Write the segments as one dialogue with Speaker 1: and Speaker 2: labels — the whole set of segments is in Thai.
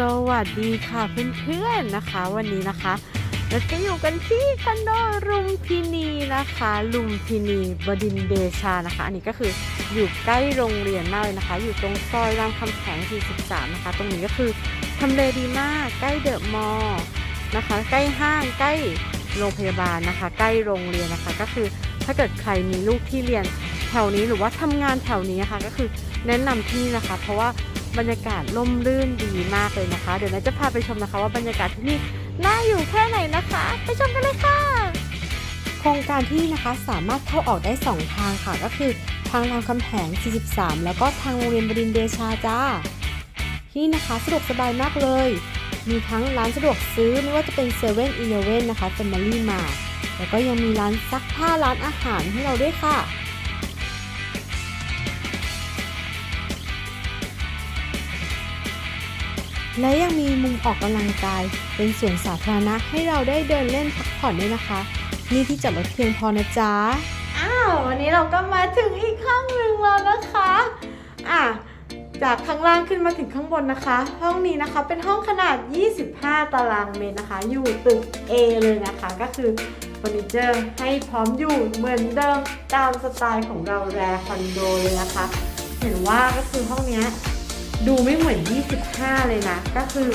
Speaker 1: สวัสดีค่ะเพื่อนๆนะคะวันนี้นะคะเราจะอยู่กันที่คอนโดลุมพินีนะคะลุมพินีบดินเดชานะคะ อันนี้ก็คืออยู่ใกล้โรงเรียนมากเลยนะคะ อยู่ตรงซอยรามคำแหง43นะคะ ตรงนี้ก็คือทำเลดีมากใกล้เดอะมอลล์นะคะ ใกล้ห้างใกล้โรงพยาบาลนะคะ ใกล้โรงเรียนนะคะ ก็คือถ้าเกิดใครมีลูกที่เรียนแถวนี้หรือว่าทำงานแถวนี้นะคะก็คือแนะนำที่นี่นะคะ เพราะว่า บรรยากาศร่มรื่นดีมากเลยนะคะ เดี๋ยวนาจะพาไปชมนะคะว่าบรรยากาศที่นี่น่าอยู่แค่ไหนนะคะ ไปชมกันเลยค่ะ โครงการที่นะคะสามารถเข้าออกได้ 2 ทางค่ะ ก็คือทางรามคำแหง 43 แล้วก็ทางโรงเรียนบดินเดชาจ้า ที่นะคะสะดวกสบายมากเลย มีทั้งร้านสะดวกซื้อไม่ว่าจะเป็น7 e เ e ่ e อนนะคะ f a m i l y m a r แล้วก็ยังมีร้านซักผ้าร้านอาหารให้เราด้วยค่ะ และยังมีมุมออกกำลังกาย เป็นสวนสาธารณะให้เราได้เดินเล่นพักผ่อนด้วยนะคะ นี่ที่จอดรถเพียงพอนะจ๊ะ อ้าว วันนี้เราก็มาถึงอีกห้องหนึ่งแล้วนะคะ อะ จากข้างล่างขึ้นมาถึงข้างบนนะคะ ห้องนี้นะคะเป็นห้องขนาด 25 ตารางเมตรนะคะ อยู่ตึก A เลยนะคะ ก็คือเฟอร์นิเจอร์ให้พร้อมอยู่เหมือนเดิมตามสไตล์ของเราแรคอนโดเลยนะคะ เห็นว่าก็คือห้องนี้ ดูไม่เหมือน 25 เลยนะ ก็คือ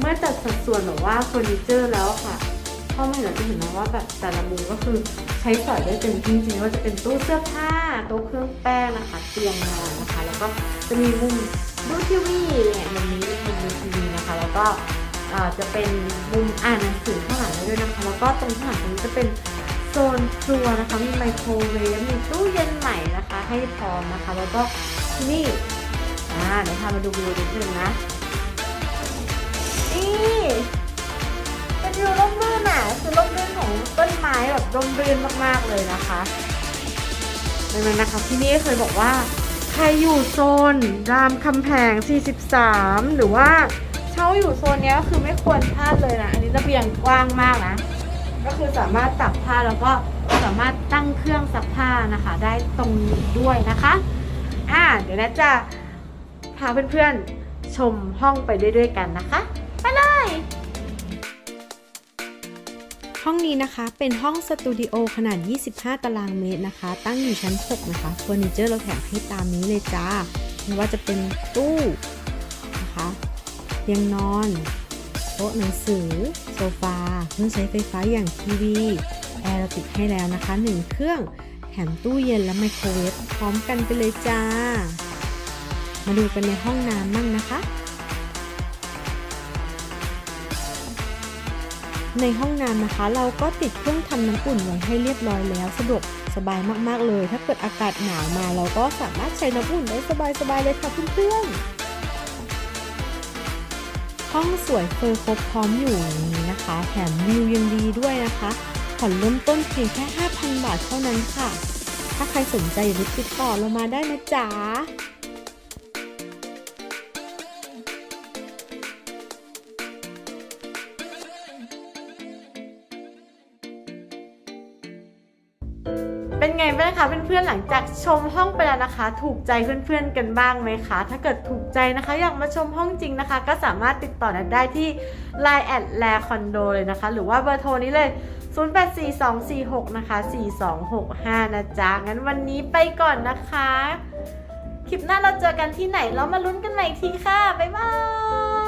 Speaker 1: เมื่อจัดสัดส่วนแบบว่าเฟอร์นิเจอร์แล้วค่ะห้องเนี่ยเราจะเห็นนะว่าแบบแต่ละมุมก็คือใช้สอยได้เต็มที่จริงๆว่าจะเป็นตู้เสื้อผ้าโต๊ะเครื่องแป้งนะคะเตียงนอนนะคะ แล้วก็จะมีมุมดูทีวีเนี่ยมุมนี้เป็นมุมดูทีวีนะคะ แล้วก็จะเป็นมุมอ่านหนังสือข้างหลังด้ด้วยนะคะ แล้วก็ตรงข้างหลังตรงนี้จะเป็นโซนครัวนะคะ มีไมโครเวฟมีตู้เย็นใหม่นะคะ ให้พร้อมนะคะ แล้วก็ที่นี่ อ่าเดี๋ยวพามาดูวิวนิดนึงนะ นี่ เป็นวิวร่มรื่นอะ คือร่มรื่นของต้นไม้แบบร่มรื่นมากๆเลยนะคะดังนั้นนะคะที่นี่เคยบอกว่า ใครอยู่โซนรามคำแพง 43 หรือว่าเช่าอยู่โซนนี้ก็คือไม่ควรพลาดเลยนะ อันนี้ระเบียงกว้างมากนะ ก็คือสามารถตักผ้าแล้วก็สามารถตั้งเครื่องซักผ้านะคะ ได้ตรงนี้ด้วยนะคะ อ่า เดี๋ยวนะจะ พาเพื่อนๆ ชมห้องไปด้วยๆกันนะคะ ไปเลย ห้องนี้นะคะเป็นห้องสตูดิโอขนาด 25 ตารางเมตรนะคะ ตั้งอยู่ชั้น 6 นะคะเฟอร์นิเจอร์เราแถมให้ตามนี้เลยจ้าไม่ว่าจะเป็นตู้นะคะเตียงนอน โต๊ะหนังสือ โซฟาเครื่องใช้ไฟฟ้าอย่างทีวีแอร์เราติดให้แล้วนะคะ 1 เครื่องแถมตู้เย็นและไมโครเวฟพร้อมกันไปเลยจ้า มาดูกันในห้องน้ำมั่งนะคะ ในห้องน้ำนะคะ เราก็ติดเครื่องทำน้ำอุ่นไว้ให้เรียบร้อยแล้วสะดวกสบายมากๆเลย ถ้าเกิดอากาศหนาวมา เราก็สามารถใช้น้ำอุ่นได้สบายๆเลยค่ะเพื่อนๆห้องสวยเฟอร์ครบพร้อมอยู่อย่างนี้นะคะ แถมวิวยังดีด้วยนะคะผ่อนเริ่มต้นเพียงแค่ 5,000 บาทเท่านั้นค่ะ ถ้าใครสนใจอย่าลืมติดต่อเรามาได้นะจ๊ะ เป็นไงบ้างคะเพื่อนๆหลังจากชมห้องไปแล้วนะคะ ถูกใจเพื่อนๆกันบ้างไหมคะ ถ้าเกิดถูกใจนะคะอยากมาชมห้องจริงนะคะ ก็สามารถติดต่อนัดได้ที่ Line แอดแลคอนโดเลยนะคะ หรือว่าเบอร์โทรนี้เลย 084246 นะคะ 4265 นะจ๊ะ งั้นวันนี้ไปก่อนนะคะ คลิปหน้าเราเจอกันที่ไหนเรามาลุ้นกันใหม่อีกทีค่ะ บ๊ายบาย